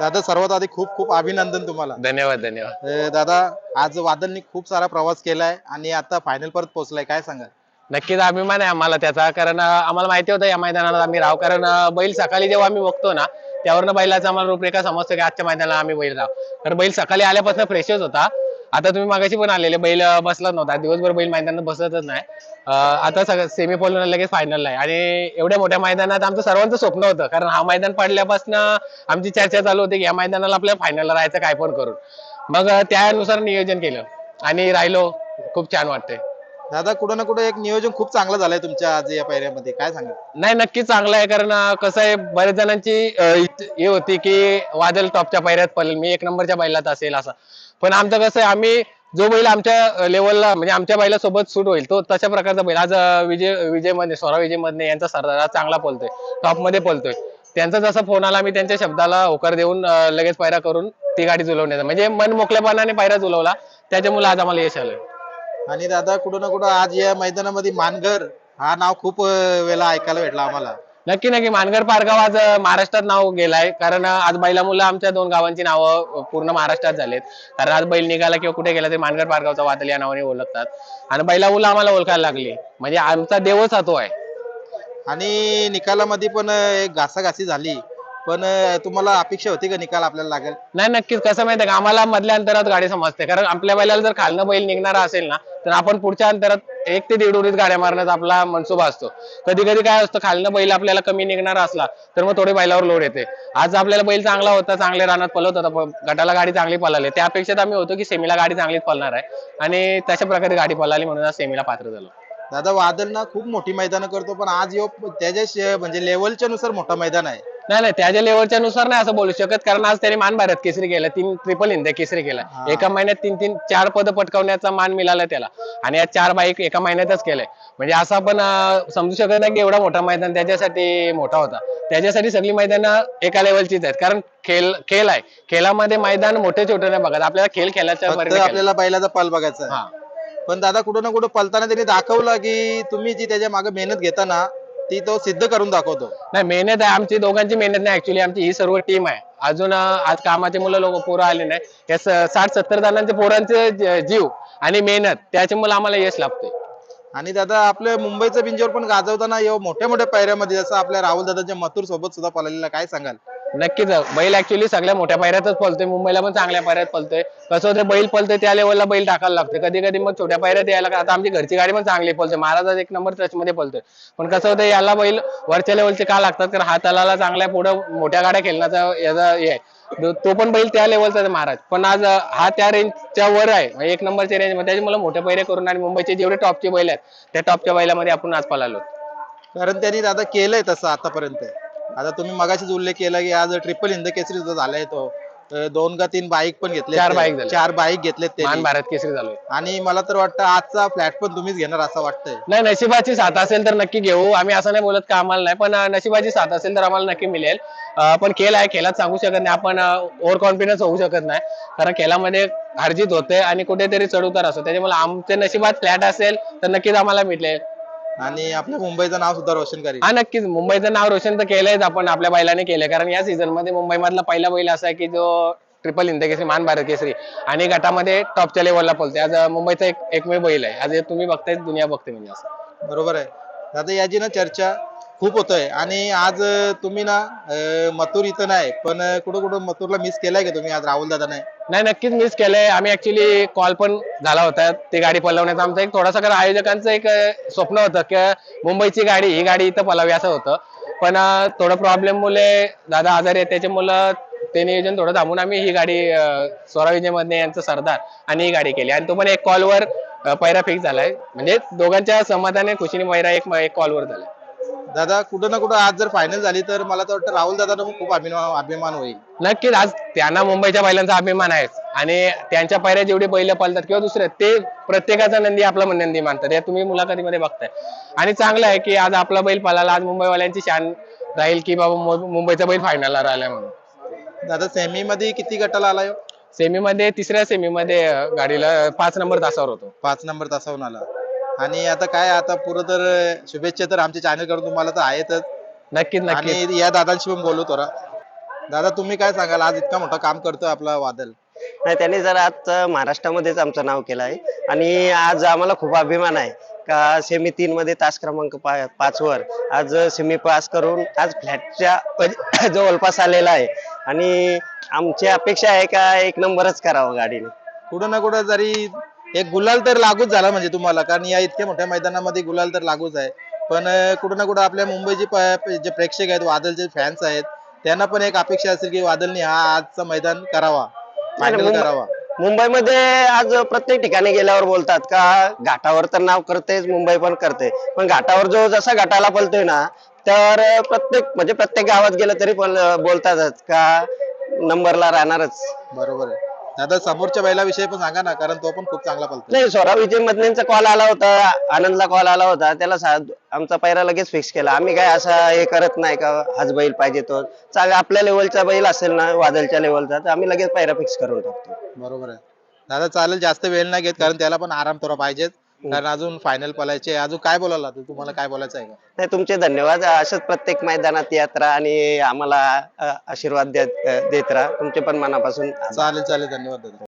दादा सर्वात आधी खूप खूप अभिनंदन तुम्हाला. धन्यवाद धन्यवाद. अं, दादा आज वादलनी खूप सारा प्रवास केलाय आणि आता फायनल परत पोहोचलाय काय सांगाल? नक्कीच अभिमान आहे आम्हाला त्याचा कारण अं, आम्हाला माहिती होतं या मैदानात आम्ही राहू कारण अं, बैल सकाळी जेव्हा आम्ही बघतो ना त्यावरनं बैलाचा आम्हाला रूपरेखा समजतो की आजच्या मैदानाला आम्ही बैल राहू. कारण बैल सकाळी आल्यापासून फ्रेशच होता. आता तुम्ही मागाशी पण आलेले बैल अं, बसलाच नव्हता. दिवसभर बैल मैदानात बसतच नाही. आता सगळं सेमी पोलून लगेच फायनल आहे. आणि एवढ्या मोठ्या मैदानात आमचं सर्वांचं स्वप्न होतं. कारण हा मैदान पडल्यापासून आमची चर्चा चालू होती की या मैदानाला आपल्याला फायनलला राहायचं काय पण करून. मग त्यानुसार नियोजन केलं. आणि राहिलो. खूप छान वाटतंय. दादा कुठं ना कुठं एक नियोजन खूप चांगलं झालंय तुमच्या आज या पायऱ्यामध्ये. काय सांगाल? नाही नक्कीच चांगलं आहे. कारण कसं आहे बऱ्याच जणांची हे होती की वादल टॉपच्या पायऱ्यात पडेल मी एक नंबरच्या बैलात असेल असं. पण आमचं कसं आहे आम्ही जो बैल आमच्या लेवलला म्हणजे आमच्या बैला सोबत सूट होईल तो तशा प्रकारचा बैल. आज विजय विजयमध्ये स्वरा विजयमध्ये यांचा सरदार आज चांगला पलतोय टॉपमध्ये पलतोय त्यांचा जसा फोन आला मी त्यांच्या शब्दाला होकार देऊन लगेच पायरा करून ती गाडी जुलवण्याचा म्हणजे मन मोकळेपणाने पायरा जुलवला त्याच्यामुळे आज आम्हाला यश आलं आणि दादा कुठं ना कुठं आज या मैदानामध्ये मानगर हा नाव खूप वेळा ऐकायला भेटला आम्हाला. नक्की नक्की. मानगड पारगाव आज महाराष्ट्रात नाव गेलाय. कारण आज बैला मुलं आमच्या दोन गावांची नावं पूर्ण महाराष्ट्रात झालेत. कारण आज बैल निघाला किंवा कुठे गेला तरी मानगड पारगावचा वादल या नावाने ओळखतात. आणि बैला मुलं आम्हाला ओळखायला लागली. म्हणजे आमचा देवच हा तो आहे. आणि निकालामध्ये पण एक घासाघासी झाली. पण तुम्हाला अपेक्षा होती का निकाल आपल्याला लागेल? नाही नक्कीच. कसं माहितीये का? आम्हाला मधल्या अंतरात गाडी समजते. कारण आपल्या बैलाला जर खालनं बैल निघणारा असेल ना तर आपण पुढच्या अंतरात एक ते दीड उडीत गाड्या मारण्याचा आपला मनसुबा असतो. कधी कधी काय असतं खालनं बैल आपल्याला कमी निघणारा असला तर मग थोडे बैलावर लोड येते. आज आपल्याला बैल चांगला होता चांगले रानात पलवत होता गटाला गाडी चांगली पळाली. त्या अपेक्षेत आम्ही होतो की सेमीला गाडी चांगलीच पळणार आहे. आणि तशा प्रकारे गाडी पळाली म्हणून आज सेमीला पात्र झालो. दादा वादल ना खूप मोठी मैदानं करतो पण आज यो त्याच्या म्हणजे लेवलच्या नुसार मोठा मैदान आहे. नाही नाही त्याच्या लेवलच्या नुसार नाही असं बोलू शकत कारण आज त्याने मान भारत केसरी केला तीन ट्रिपल हिंद केसरी केला. एका महिन्यात तीन तीन चार पद पटकावण्याचा मान मिळाला त्याला. आणि या चार बाईक एका महिन्यातच केलाय. म्हणजे असं आपण समजू शकत नाही की एवढा मोठा मैदान त्याच्यासाठी मोठा होता. त्याच्यासाठी सगळी मैदानं एका लेवलचीच आहेत. कारण खेळ खेळ आहे. खेळामध्ये मैदान मोठे छोटे नाही बघत. आपल्याला खेळ खेळायचं. आपल्याला बैलाचा पाल बघायचा पण दादा कुठं ना कुठं पलताना त्यांनी दाखवलं की तुम्ही जी त्याच्यामागे मेहनत घेता ना ती तो सिद्ध करून दाखवतो. नाही मेहनत आहे. आमची दोघांची मेहनत नाही ऍक्च्युली आमची ही सर्व टीम आहे. अजून आज कामाचे मुलं लोक पोरं आले नाही. या साठ सत्तर जणांचे पोरांचे जीव आणि मेहनत त्याच्यामुळे आम्हाला यश लाभते आणि दादा आपल्या मुंबईचं बिंजोर पण गाजवताना मोठ्या मोठ्या पायऱ्यामध्ये जसं आपल्या राहुल दादाच्या मथुर सोबत सुद्धा पळालेला काय सांगाल? नक्कीच. बैल ऍक्च्युली सगळ्या मोठ्या पायऱ्यातच पळतोय. मुंबईला पण चांगल्या पायऱ्यात पळतोय. कसं होतं बैल पळतोय त्या लेवलला बैल टाकायला लागतोय. कधी कधी मग छोट्या पायऱ्यात यायला आता आमची घरची गाडी पण चांगली पळते महाराजात एक नंबर टच मध्ये पळतोय. पण कसं होतं याला बैल वरच्या लेवलचे का लागतात? कारण हा तलाला चांगल्या पुढं मोठ्या गाड्या खेळण्याचा याचा हे आहे. तो- पण बैल त्या लेवलचा महाराज. पण आज हा त्या रेंजच्या वर आहे. म्हणजे एक नंबरच्या रेंजमध्ये. मला मोठे पैरे करून आणि मुंबईचे जेवढे टॉपचे बैल आहेत त्या टॉपच्या बैलामध्ये आपण आज पळालो. कारण त्यांनी दादा केलंय तसं आतापर्यंत. आता तुम्ही मगाशीच उल्लेख केला की आज ट्रिपल हिंद केसरी सुद्धा झालाय तो. दोन का तीन बाईक पण घेतले चार bike झाल्या. चार बाईक घेतलेत मान त्यांनी भारत केसरी झालोय आणि मला तर वाटतं आजचा फ्लॅट पण तुम्हीच घेणार असं वाटतंय. नाही नशिबाची साथ असेल तर नक्की घेऊ. आम्ही असं नाही बोलत का आम्हाला नाही पण अं, नशिबाची साथ असेल तर आम्हाला नक्की मिळेल. अं, पण खेळ आहे खेळात सांगू शकत नाही आपण ओव्हर कॉन्फिडन्स होऊ शकत नाही. कारण खेळामध्ये हारजीत होते आणि कुठेतरी चढ उतार असतो. त्याच्यामुळे आमच्या नशिबात फ्लॅट असेल तर नक्कीच आम्हाला मिळेल. आणि आपल्या मुंबईचं नाव सुद्धा रोशन करेल. हा नक्कीच. मुंबईचं नाव रोशन तर केलंयच आपण आपल्या बैलाने केलंय. कारण या सीझनमध्ये मुंबई मधला पहिला बैल असा आहे की जो ट्रिपल हिंद केसरी मान भारत केसरी आणि गटामध्ये टॉपच्या लेवलला पळते आज मुंबईचा एक एकमेव बैल आहे. आज हे तुम्ही बघताय दुनिया बघते म्हणजे असं. बरोबर आहे. दादा याची ना चर्चा खूप होतोय. आणि आज तुम्ही ना अं, मथुर इथं नाही पण कुठं कुठं मथुरला मिस केलाय का तुम्ही? आज राहुल दादा नाही. नाही नक्कीच मिस केलंय. आम्ही ऍक्च्युली कॉल पण झाला होता. ती गाडी पलवण्याचा आमचा एक थोडासा कारण आयोजकांचं एक स्वप्न होतं की मुंबईची गाडी ही गाडी इथं पलावी असं होतं. पण थोडं प्रॉब्लेम मुले दादा आजारी आहेत त्याच्यामुळं ते नियोजन थोडं थांबून आम्ही ही गाडी स्वरा विजयमध्ये यांचं सरदार आणि ही गाडी केली. आणि तो पण एक कॉलवर पैरा फिक्स झालाय. म्हणजे दोघांच्या समाधाने खुशीने पैरा एक एक कॉलवर झालाय. दादा कुठं ना कुठं आज जर फायनल झाली तर मला तर वाटतं राहुल दादा खूप अभिमान अभिमान होईल. नक्कीच आज त्यांना मुंबईच्या बैलांचा अभिमान आहे. आणि त्यांच्या पायऱ्या जेवढे बैल पालतात किंवा दुसरे ते प्रत्येकाचा नंदी आपला नंदी मानतात. हे तुम्ही मुलाखतीमध्ये बघताय. आणि चांगलं आहे की आज आपला बैल पालाला आज मुंबईवाल्यांची शान राहील की बाबा मुंबईचा बैल फायनलला राहिला म्हणून. दादा सेमी मध्ये किती गटाला आलाय हो? सेमीमध्ये तिसऱ्या सेमीमध्ये अं, गाडीला पाच नंबर तासावर होतो. पाच नंबर तासावून आला. आणि आता काय आता पुरं तर शुभेच्छा तर आमच्या चॅनलकडून तुम्हाला तर आहेतच. नक्कीच नक्कीच. आणि या दादांशी पण बोलू थोडा. दादा तुम्ही काय सांगाल? आज इतका मोठा काम करतोय आपला वादल. नाही त्यांनी जर आज महाराष्ट्रामध्येच आमचं नाव केलं आहे आणि आज आम्हाला खूप अभिमान आहे. का सेमी तीन मध्ये तास क्रमांक पा- पाच वर आज सेमी पास करून आज फ्लॅटच्या जवळपास आलेला आहे. आणि आमची अपेक्षा आहे का एक नंबरच करावं गाडीने. कुठं ना कुठं जरी एक गुलाल तर लागूच झाला म्हणजे तुम्हाला कारण या इतक्या मोठ्या मैदानामध्ये गुलाल तर लागूच आहे. पण कुठं ना कुठं आपल्या मुंबईचे जे प्रेक्षक आहेत वादलचे फॅन्स आहेत त्यांना पण एक अपेक्षा असेल की वादलने हा आजचा मैदान करावा फायनल मुंबई- करावा. मुंबईमध्ये आज प्रत्येक ठिकाणी गेल्यावर बोलतात का घाटावर तर नाव करतेच मुंबई पण करते. पण घाटावर जो जसा घाटाला पलतोय ना तर प्रत्येक म्हणजे प्रत्येक गावात गेलं तरी बोलतातच का नंबरला राहणारच. बरोबर आहे. दादा समोरच्या बैलाविषयी पण सांगा ना कारण तो पण खूप चांगला पलतो नाही स्वरा विजय मधनेंचा कॉल आला होता आनंदला कॉल आला होता त्याला सा- आमचा पैरा लगेच फिक्स केला. आम्ही काय असं हे करत नाही का हाच बैल पाहिजे तो. चांग आपल्या लेवलचा बैल असेल ना वादलच्या लेवलचा तर आम्ही लगेच पैरा फिक्स करून टाकतो. बरोबर आहे. दादा चालेल जास्त वेळ नाही घेत कारण त्याला पण आराम थोडा पाहिजेच. कारण अजून फायनल पलायचे अजून काय बोलायला तू तुम्हाला काय बोलायचं आहे? का नाही तुमचे धन्यवाद. असंच प्रत्येक मैदानात यात राहा आणि आम्हाला अ, आशीर्वाद देत देत राहा. तुमचे पण मनापासून आभार. चालेल चालेल. धन्यवाद दादा